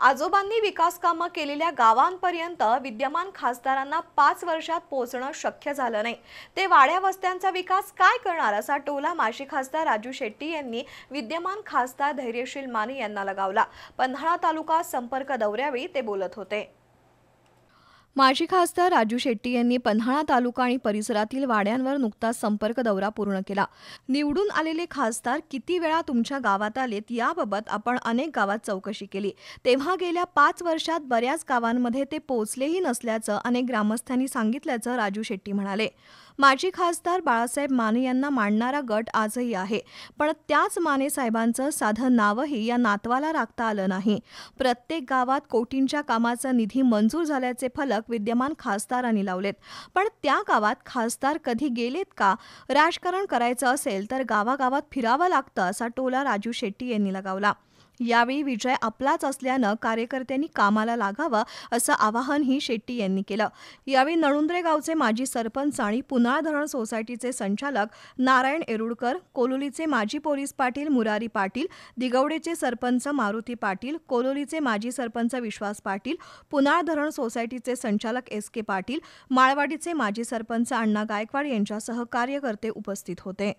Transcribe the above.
आजोबांनी विकास कामं केलेल्या गावांपर्यंत विद्यमान खासदारांना पाच वर्षात पोहोचणं शक्य झालं नाही. ते वाड्या वस्त्यांचा विकास काय करणार असा टोला माजी खासदार राजू शेट्टी यांनी विद्यमान खासदार धैर्यशील माने यांना लगावला. पन्हाळा तालुका संपर्क दौऱ्यावेळी ते बोलत होते. माजी खासदार राजू शेट्टी यांनी पन्हाळा तालुका आणि परिसरातील वाड्यांवर नुकताच संपर्क दौरा पूर्ण केला. निवडून आलेले खासदार किती वेळा तुमच्या गावात आलेत याबाबत आपण अनेक गावात चौकशी केली. तेव्हा गेल्या पाच वर्षात बऱ्याच गावांमध्ये ते पोचलेही नसल्याचं अनेक ग्रामस्थांनी सांगितल्याचं राजू शेट्टी म्हणाले. माजी खासदार बाळासाहेब माने यांना मांडणारा गट आजही आहे. पण त्याच माने साहेबांचं साधं नावही या नातवाला राखता आलं नाही. प्रत्येक गावात कोटींच्या कामाचा निधी मंजूर झाल्याचे फलक विद्यमान खासदारांनी लावलेत. पण त्या गावात खासदार कधी गेलेत का? राजकारण करायचं असेल तर गावागावात फिरावं लागतं असा टोला राजू शेट्टी यांनी लगावला. यावेळी विजय आपलाच असल्यानं कार्यकर्त्यांनी कामाला लागावं असं आवाहनही शेट्टी यांनी केलं. यावेळी नळुंद्रे गावचे माजी सरपंच आणि पुनाळ धरण सोसायटीचे संचालक नारायण एरुडकर कोलोलीचे माजी पोलीस पाटील मुरारी पाटील दिगवडेचे सरपंच मारुती पाटील कोलोलीचे माजी सरपंच विश्वास पाटील पुनाळ धरण सोसायटीचे संचालक एस के पाटील माळवाडीचे माजी सरपंच अण्णा गायकवाड यांच्यासह कार्यकर्ते उपस्थित होते.